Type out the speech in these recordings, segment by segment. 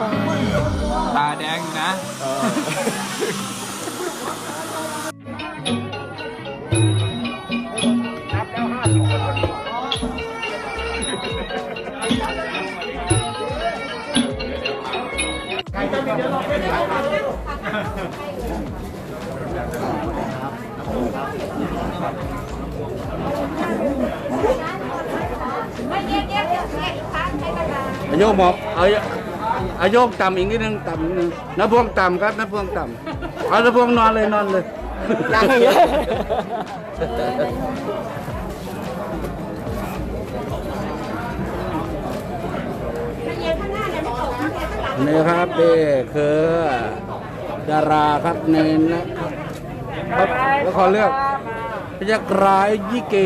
ตาแดงอยู่นะ ไม่เย็บเย็บเย็บเย็บอีกครั้งให้กันมาอาโยกหมอบเอา อาโยกต่ำอีกนิดนึงต่ำนิดนึงน้าพวงต่ำครับน้าพวงต่ำเอาน้าพวงนอนเลยนอนเลยยังเยอะไม่เย็บข้างหน้าเนี่ยไม่ตกนะเย็บข้างหลังนี่ครับนี่คือดาราครับในนะครับแล้วขอเลือกพยักร้ายยี่เก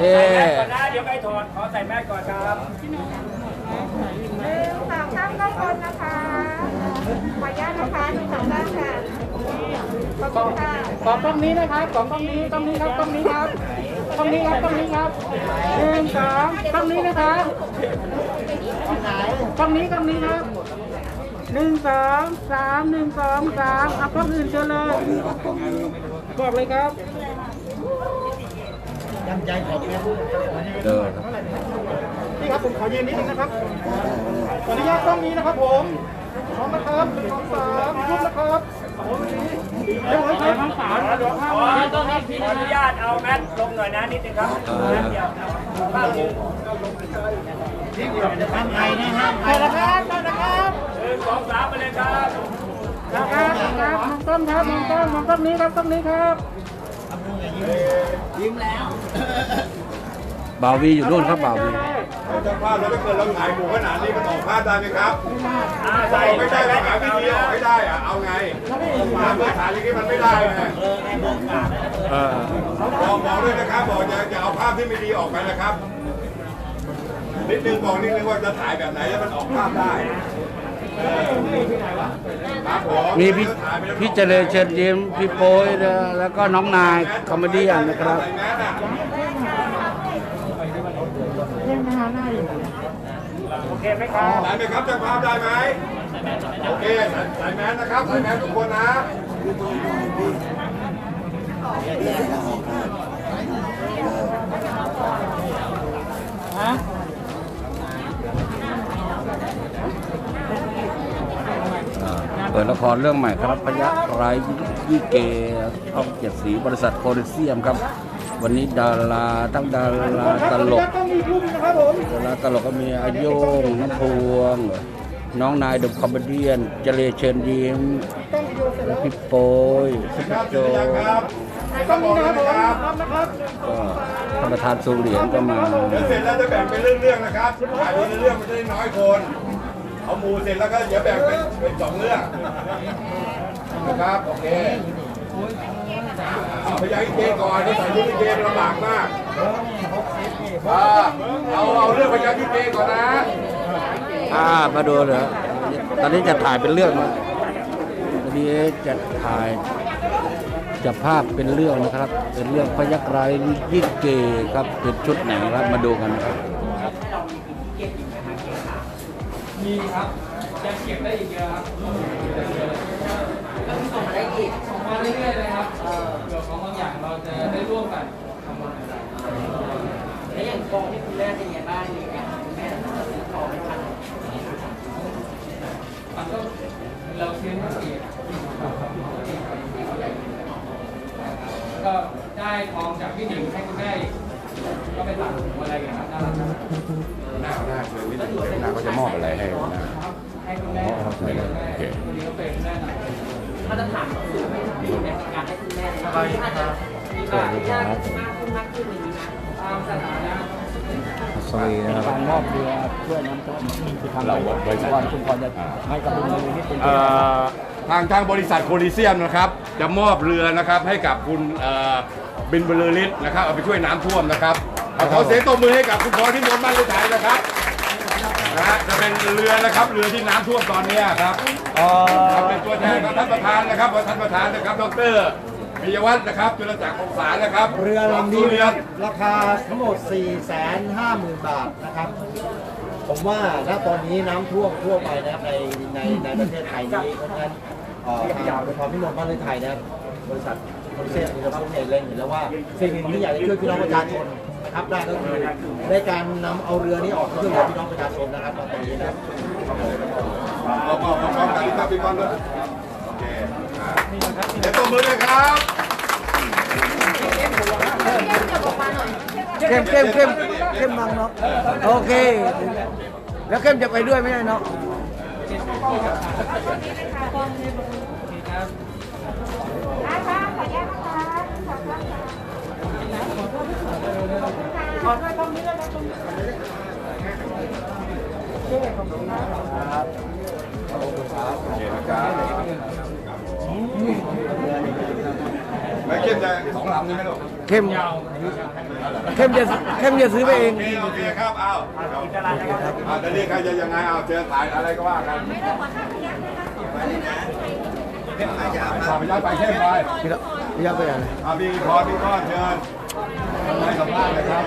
เอ๊ะเดี๋ยวไปถอดขอใส่แมสก่อนครับ หนึ่งสองสามก็คนนะคะขออนุญาตนะคะหนึ่งสองสามค่ะขอบคุณค่ะกล่องกล้องนี้นะครับกล่องกล้องนี้กล้องนี้ครับกล้องนี้ครับกล้องนี้ครับกล้องนี้ครับหนึ่งสองกล้องนี้นะครับกล้องนี้กล้องนี้ครับหนึ่งสองสามหนึ่งสองสามเอากล้องอื่นเชิญเลยบอกเลยครับ เดินนี่ครับผมขอยืนนิดนึงนะครับขออนุญาตกล้องนี้นะครับผมพร้อมนะครับหนึ่งสองสามยุบนะครับเดี๋ยวผมใช้ทั้งสามเดี๋ยวข้าวมาขออนุญาตเอาแมสลงหน่อยนะนิดนึงครับแมสเดียวภาพหนึ่งไปแล้วครับไปแล้วครับหนึ่งสองสามไปเลยครับนะครับครับมองต้นครับมองต้นมองต้นนี้ครับต้นนี้ครับ บ่าววีอยู่นู่นครับบ่าววีเจ้าภาพแล้วถ้าเกิดเราถ่ายหมู่ขนาดนี้มันออกภาพได้ไหมครับอ่าอใส่อกไม่ได้ใส่แมเราสหาอย่างวิเดีธียวออกให้ได้อะเอาไงมาเมื่อถ่ายอย่างนี้มันไม่ได้ไงเออบอกบอกด้วยนะครับบอกอย่าอย่าเอาภาพที่ไม่ดีออกไปนะครับนิดนึงบอกนิดนึงว่าจะถ่ายแบบไหนแล้วมันออกภาพได้เออครับผ มมีพี่ถ่ายไปแล้วพี่เจริญเชิญยิ้มพี่โป้ยนะแล้วก็น้องนายคอมเมดี้นะครับใส่แมสอะโอเคไหมครับได้ไหมครับเจ้าภาพได้ไหมโอเคใส่ใส่แมสนะครับใส่แมสทุกคนนะ ดละครเรื่องใหม่ครับพยักร้ายยี่เกช่องเจ็ดสีบริษัทโคลิเซียมครับ วันนี้ดาราทั้งดาราตลกดาราตลกก็มีอาโยงน้ำพวง น้องนายเดอะคอมเมดี้เจเลเชิญยิ้มและพี่โป้ยซุปเปอร์โจต้องมีนะครับนะครับก็ท่านประธานสูเหรียญก็มาเสร็จแล้วจะแบ่งเป็นเรื่องๆนะครับถ่ายเรื่องมันจะได้น้อยคน เอาหมูเสร็จแล้วก็เดี๋ยวแบ่งเป็นเป็นสองเรื่องนะครับโอเคพยายามเกก่อนที่ส่ยุ้งเกลำบากมากเอาเอาเรื่องพยายามเกก่อนนะอ่ามาดูเหรอตอนนี้จะถ่ายเป็นเรื่องนะตอนนี้จะถ่ายจะภาพเป็นเรื่องนะครับ เป็นเรื่องพยักร้ายยิ่งเกครับเป็นชุดไหนครับมาดูกันครับ มีครับยังเก็บได้อีกเยอะครับก็ส่งได้อีกส่งมาเรื่อยๆเลยครับเผื่อของบางอย่างเราจะได้ร่วมกันทำอะไรได้แล้วอย่างกองที่คุณแม่เป็นไงบ้างมีการคุณแม่ซื้อกองไม่ทันมันก็เราเชื่อเองก็ได้ทองจากพี่หนิงให้คุณแม่ อีกก็ไปตัดอะไรกันครับน่ารักครับหน้าหน้าคือวิธีหน้าก็จะมอบอะไรให้นะให้คุณแม่ครับคุณแม่วันนี้ก็เป็นแม่หน่อยมาตรฐานของคุณแม่ในการให้คุณแม่อาจจะมีการอนุญาตมากขึ้นมากขึ้นอย่างนี้นะตามสถานะสวีนะครับการมอบเรือช่วยน้ำท่วมคือทางเราบริษัทชุมพรจะให้กับลุงเลยนี่เป็นเอ่อทางทางบริษัทโคลิเซียมนะครับ จะมอบเรือนะครับให้กับคุณ บินบรรลือฤทธิ์นะครับเอาไปช่วยน้ำท่วมนะครับเอาขอเสียงตบมือให้กับคุณพรที่มนต์บ้านเลไทยนะครับนะฮะจะเป็นเรือนะครับเรือที่น้ำท่วมตอนนี้ครับครับเป็นตัวแทนของท่านประธานนะครับท่านประธานนะครับดรปิยวัฒน์นะครับจุลจักรคงสารนะครับเรือลำนี้สุริยันราคาทั้งหมด 4 5 0 0 0 0 บาทนะครับ ผมว่าณตอนนี้น้ำท่วมทั่วไปนะครับในในในประเทศไทยนี้เพราะฉะนั้นเอ่อทางโดยความพิมพ์บ้านในไทยนะครับบริษัท บริษัทเราพวกเนี่ยเล็งเห็นแล้วว่าสิ่งหนึ่งที่อยากจะช่วยพี่น้องประชาชนนะครับได้ก็คือในการนำเอาเรือนี้ออกเพื่อช่วยเหลือพี่น้องประชาชนนะครับตอนนี้นะครับเราก็พร้อมๆกันครับพี่บอลด้วยโอเคอ่าเดี๋ยวตบมือเลยครับเข้มเข้มเข้มเข้มบังเนาะโอเค แล้วเข้มจะไปด้วยไม่ได้เนาะ ไม่เข้มจะสองลำใช่ไหมลูกเข้มเข้มจะเข้มจะซื้อไปเองโอเคโอเคครับเอาเอาเดี๋ยวนี้ใครจะยังไงเอาเชิญถ่ายอะไรก็ว่ากันไม่ได้ขอท่าพยักนะคะขอพยักไปเข้มไปพี่ละพี่ยักษ์ไปไหนเอาพี่พอพี่ก้อนเชิญทำไรสัมภาษณ์เลยครับ